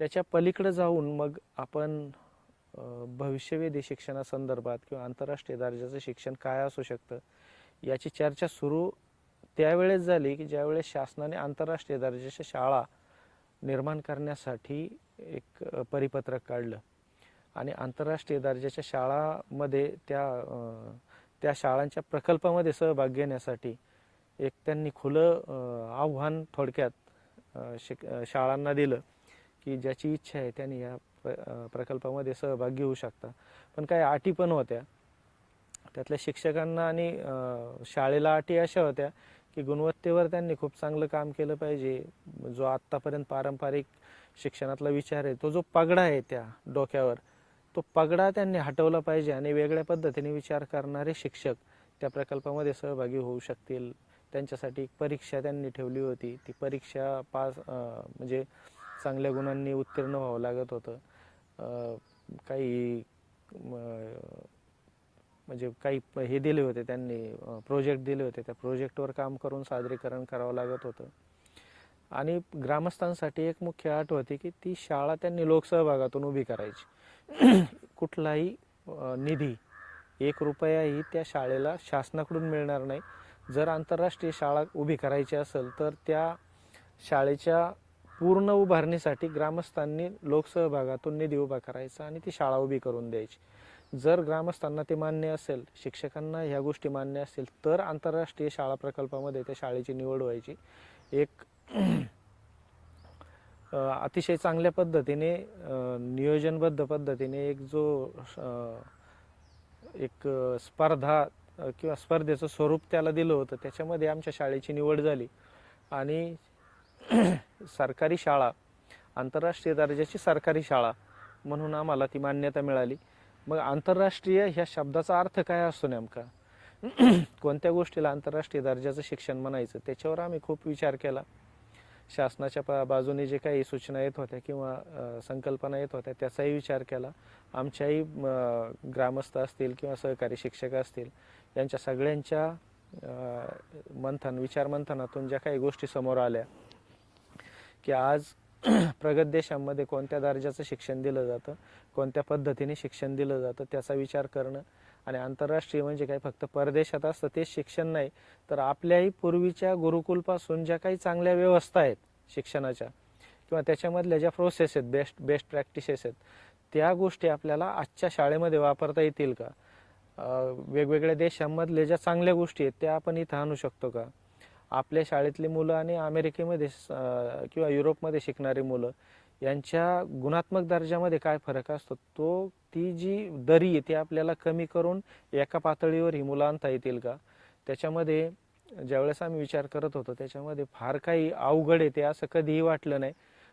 त्याच्या पलीकडे जाऊन मग आपण भविष्यवेधी शिक्षणासंदर्भात किंवा आंतरराष्ट्रीय दर्जाचं शिक्षण काय असू शकतं याची चर्चा सुरू त्यावेळेस झाली की ज्यावेळेस शासनाने आंतरराष्ट्रीय दर्जाच्या शाळा निर्माण करण्यासाठी एक परिपत्रक काढलं. आणि आंतरराष्ट्रीय दर्जाच्या शाळामध्ये त्या त्या शाळांच्या प्रकल्पामध्ये सहभाग घेण्यासाठी एक त्यांनी खुलं आव्हान थोडक्यात शिक शाळांना दिलं. की ज्याची इच्छा आहे त्यांनी या प्रकल्पामध्ये सहभाग घेऊ शकता. पण काही अटी पण होत्या. त्यातल्या शिक्षकांना आणि शाळेला अटी अशा होत्या की गुणवत्तेवर त्यांनी खूप चांगलं काम केलं पाहिजे. जो आत्तापर्यंत पारंपरिक शिक्षणातला विचार आहे तो जो पगडा आहे त्या डोक्यावर तो पगडा त्यांनी हटवला पाहिजे आणि वेगळ्या पद्धतीने विचार करणारे शिक्षक त्या प्रकल्पामध्ये सहभागी होऊ शकतील. त्यांच्यासाठी एक परीक्षा त्यांनी ठेवली होती. ती परीक्षा पास म्हणजे चांगल्या गुणांनी उत्तीर्ण व्हावं लागत होतं. काही म्हणजे काही प- हे दिले होते त्यांनी प्रोजेक्ट दिले होते. त्या प्रोजेक्टवर काम करून सादरीकरण करावं लागत होतं. आणि ग्रामस्थांसाठी एक मुख्य अट होती की ती शाळा त्यांनी लोकसहभागातून उभी करायची. कुठलाही निधी एक रुपयाही त्या शाळेला शासनाकडून मिळणार नाही. जर आंतरराष्ट्रीय शाळा उभी करायची असेल तर त्या शाळेच्या पूर्ण उभारणीसाठी ग्रामस्थांनी लोकसहभागातून निधी उभा करायचा आणि ती शाळा उभी करून द्यायची. जर ग्रामस्थांना ते मान्य असेल शिक्षकांना ह्या गोष्टी मान्य असतील तर आंतरराष्ट्रीय शाळा प्रकल्पामध्ये त्या शाळेची निवड व्हायची. एक अतिशय चांगल्या पद्धतीने नियोजनबद्ध पद्धतीने एक जो एक स्पर्धा किंवा स्पर्धेचं स्वरूप त्याला दिलं होतं त्याच्यामध्ये आमच्या शाळेची निवड झाली. आणि सरकारी शाळा आंतरराष्ट्रीय दर्जाची सरकारी शाळा म्हणून आम्हाला ती मान्यता मिळाली. मग आंतरराष्ट्रीय ह्या शब्दाचा अर्थ काय असतो नेमका? कोणत्या गोष्टीला आंतरराष्ट्रीय दर्जाचं शिक्षण म्हणायचं त्याच्यावर आम्ही खूप विचार केला. शासनाच्या पा बाजूने जे काही सूचना येत होत्या किंवा संकल्पना येत होत्या त्याचाही विचार केला. आमच्याही ग्रामस्थ असतील किंवा सहकारी शिक्षक असतील यांच्या सगळ्यांच्या मंथन विचारमंथनातून ज्या काही गोष्टी समोर आल्या की आज प्रगत देशांमध्ये कोणत्या दर्जाचं शिक्षण दिलं जातं कोणत्या पद्धतीने शिक्षण दिलं जातं त्याचा विचार करणं आणि आंतरराष्ट्रीय म्हणजे काय फक्त परदेशात असतं तेच शिक्षण नाही तर आपल्याही पूर्वीच्या गुरुकुलपासून ज्या काही चांगल्या व्यवस्था आहेत शिक्षणाच्या किंवा त्याच्यामधल्या ज्या प्रोसेस आहेत बेस्ट बेस्ट प्रॅक्टिसेस आहेत त्या गोष्टी आपल्याला आजच्या शाळेमध्ये वापरता येतील का? वेगवेगळ्या देशांमधल्या ज्या चांगल्या गोष्टी आहेत त्या आपण इथं आणू शकतो का? आपल्या शाळेतली मुलं आणि अमेरिकेमध्ये स- किंवा युरोपमध्ये शिकणारी मुलं यांच्या गुणात्मक दर्जामध्ये काय फरक असतो तो ती जी दरी आहे ती आपल्याला कमी करून एका पातळीवर ही मुलं आणता येतील का? त्याच्यामध्ये ज्यावेळेस आम्ही विचार करत होतो त्याच्यामध्ये फार काही अवघड आहे ते असं कधीही वाटलं नाही.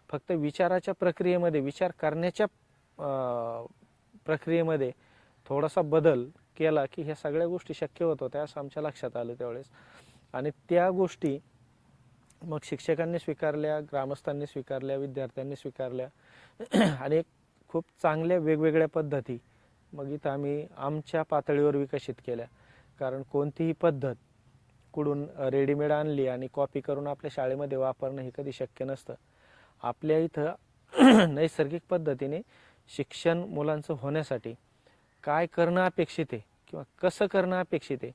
फक्त विचाराच्या प्रक्रियेमध्ये विचार करण्याच्या प्रक्रियेमध्ये थोडासा बदल केला की ह्या सगळ्या गोष्टी शक्य होत होत्या असं आमच्या लक्षात आलं त्यावेळेस. आणि त्या गोष्टी मग शिक्षकांनी स्वीकारल्या ग्रामस्थांनी स्वीकारल्या विद्यार्थ्यांनी स्वीकारल्या. आणि खूप चांगल्या वेगवेगळ्या पद्धती मग इथं आम्ही आमच्या पातळीवर विकसित केल्या. कारण कोणतीही पद्धत कुठून रेडीमेड आणली आणि कॉपी करून आपल्या शाळेमध्ये वापरणं हे कधी शक्य नसतं. आपल्या इथं नैसर्गिक पद्धतीने शिक्षण मुलांचं होण्यासाठी काय करणं अपेक्षित आहे किंवा कसं करणं अपेक्षित आहे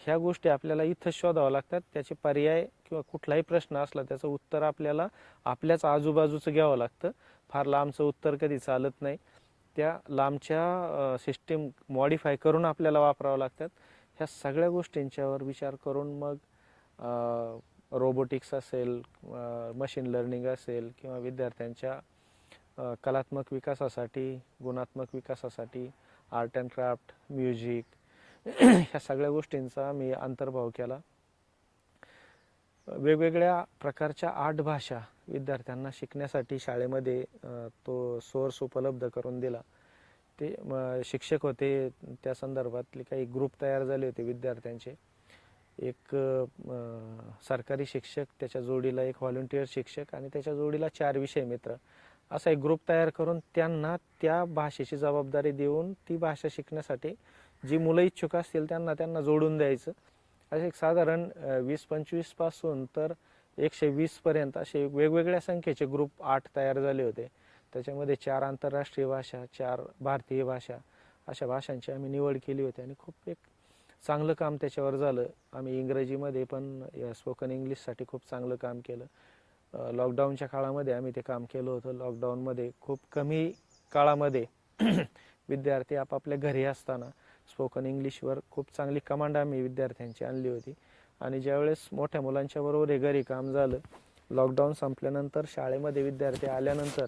ह्या गोष्टी आपल्याला इथं शोधावं लागतात. त्याचे पर्याय किंवा कुठलाही प्रश्न असला त्याचं उत्तर आपल्याला आपल्याच आजूबाजूचं घ्यावं लागतं. फार लांबचं उत्तर कधी चालत नाही. त्या लांबच्या सिस्टीम मॉडिफाय करून आपल्याला वापरावं लागतात. ह्या सगळ्या गोष्टींच्यावर विचार करून मग रोबोटिक्स असेल मशीन लर्निंग असेल किंवा विद्यार्थ्यांच्या कलात्मक विकासासाठी गुणात्मक विकासासाठी आर्ट अँड क्राफ्ट म्युझिक ह्या सगळ्या गोष्टींचा मी अंतर्भाव केला. वेगवेगळ्या प्रकारच्या आठ भाषा विद्यार्थ्यांना शिकण्यासाठी शाळेमध्ये तो सोर्स उपलब्ध करून दिला. ते शिक्षक होते. त्या संदर्भातले काही ग्रुप तयार झाले होते विद्यार्थ्यांचे. एक सरकारी शिक्षक त्याच्या जोडीला एक व्हॉलंटियर शिक्षक आणि त्याच्या जोडीला चार विषय मित्र. असा एक ग्रुप तयार करून त्यांना त्या भाषेची जबाबदारी देऊन ती भाषा शिकण्यासाठी जी मुलं इच्छुक असतील त्यांना त्यांना जोडून द्यायचं. असे एक साधारण वीस पंचवीसपासून तर एकशे वीस पर्यंत असे वेगवेगळ्या संख्येचे ग्रुप आठ तयार झाले होते. त्याच्यामध्ये चार आंतरराष्ट्रीय भाषा चार भारतीय भाषा अशा भाषांची आम्ही निवड केली होती आणि खूप एक चांगलं काम त्याच्यावर झालं. आम्ही इंग्रजीमध्ये पण स्पोकन इंग्लिशसाठी खूप चांगलं काम केलं. लॉकडाऊनच्या काळामध्ये आम्ही ते काम केलं होतं. लॉकडाऊनमध्ये खूप कमी काळामध्ये विद्यार्थी आपापल्या घरी असताना स्पोकन इंग्लिशवर खूप चांगली कमांड आम्ही विद्यार्थ्यांची आणली होती. आणि ज्यावेळेस मोठ्या मुलांच्या बरोबर हे घरी काम झालं लॉकडाऊन संपल्यानंतर शाळेमध्ये विद्यार्थी आल्यानंतर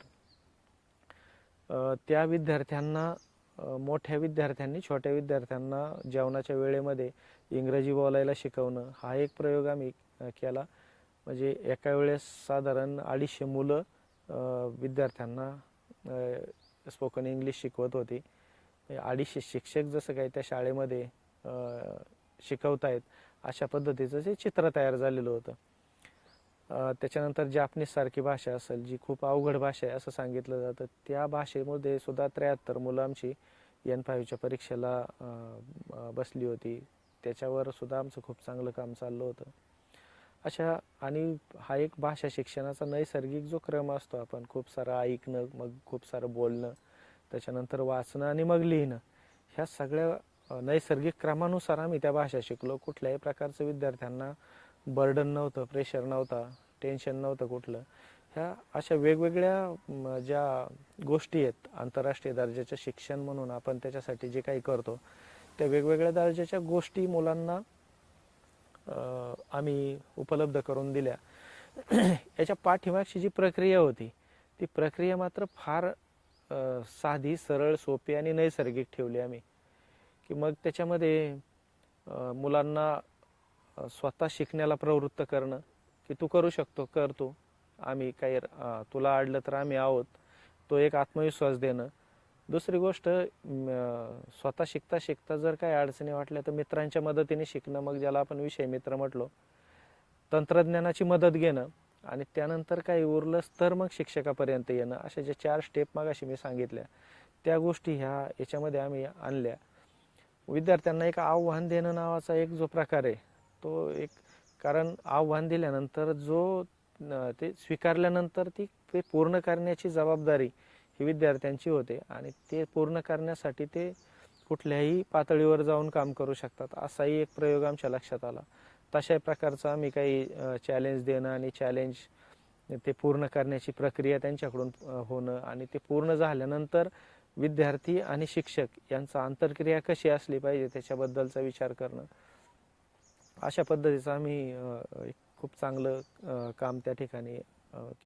त्या विद्यार्थ्यांना मोठ्या विद्यार्थ्यांनी छोट्या विद्यार्थ्यांना जेवणाच्या वेळेमध्ये इंग्रजी बोलायला शिकवणं हा एक प्रयोग आम्ही केला. म्हणजे एका वेळेस साधारण अडीचशे मुलं विद्यार्थ्यांना स्पोकन इंग्लिश शिकवत होती. अडीचशे शिक्षक जसं काही त्या शाळेमध्ये शिकवतायत अशा पद्धतीचं जे चित्र तयार झालेलं होतं. त्याच्यानंतर जापनीजसारखी भाषा असेल जी खूप अवघड भाषा आहे असं सांगितलं जातं त्या भाषेमध्ये सुद्धा त्र्याहत्तर मुलं आमची एन फाईव्हच्या परीक्षेला बसली होती. त्याच्यावर सुद्धा आमचं खूप चांगलं काम चाललं होतं. अशा आणि हा एक भाषा शिक्षणाचा नैसर्गिक जो क्रम असतो आपण खूप सारं ऐकणं मग खूप सारं बोलणं त्याच्यानंतर वाचणं आणि मग लिहिणं. ह्या सगळ्या नैसर्गिक क्रमानुसार आम्ही त्या भाषा शिकलो. कुठल्याही प्रकारचं विद्यार्थ्यांना बर्डन नव्हतं प्रेशर नव्हता टेन्शन नव्हतं कुठलं. ह्या अशा वेगवेगळ्या ज्या गोष्टी आहेत आंतरराष्ट्रीय दर्जाचं शिक्षण म्हणून आपण त्याच्यासाठी जे काही करतो त्या वेगवेगळ्या दर्जाच्या गोष्टी मुलांना आम्ही उपलब्ध करून दिल्या. याच्या पाठीमागची जी प्रक्रिया होती ती प्रक्रिया मात्र फार साधी सरळ सोपी आणि नैसर्गिक ठेवली आम्ही. की मग त्याच्यामध्ये मुलांना स्वतः शिकण्याला प्रवृत्त करणं की तू करू शकतो करतो आम्ही काही तुला आडलं तर आम्ही आहोत. तो एक आत्मविश्वास देणं. दुसरी गोष्ट स्वतः शिकता शिकता जर काही अडचणी वाटल्या तर मित्रांच्या मदतीने शिकणं. मग ज्याला आपण विषय मित्र म्हटलो तंत्रज्ञानाची मदत घेणं. आणि त्यानंतर काही उरलंच तर मग शिक्षकापर्यंत येणं अशा ज्या चार स्टेप मागाशी मी सांगितल्या त्या गोष्टी ह्या याच्यामध्ये आम्ही आणल्या. विद्यार्थ्यांना एक आव्हान देणं नावाचा एक जो प्रकार आहे तो एक कारण आव्हान दिल्यानंतर जो ते स्वीकारल्यानंतर ती ते पूर्ण करण्याची जबाबदारी ही विद्यार्थ्यांची होते आणि ते पूर्ण करण्यासाठी ते कुठल्याही पातळीवर जाऊन काम करू शकतात असाही एक प्रयोग आमच्या लक्षात आला. तशा प्रकारचं आम्ही काही चॅलेंज देणं आणि चॅलेंज ते पूर्ण करण्याची प्रक्रिया त्यांच्याकडून होणं आणि ते पूर्ण झाल्यानंतर विद्यार्थी आणि शिक्षक यांचा आंतरक्रिया कशी असली पाहिजे त्याच्याबद्दलचा विचार करणं. अशा पद्धतीचं आम्ही खूप चांगलं काम त्या ठिकाणी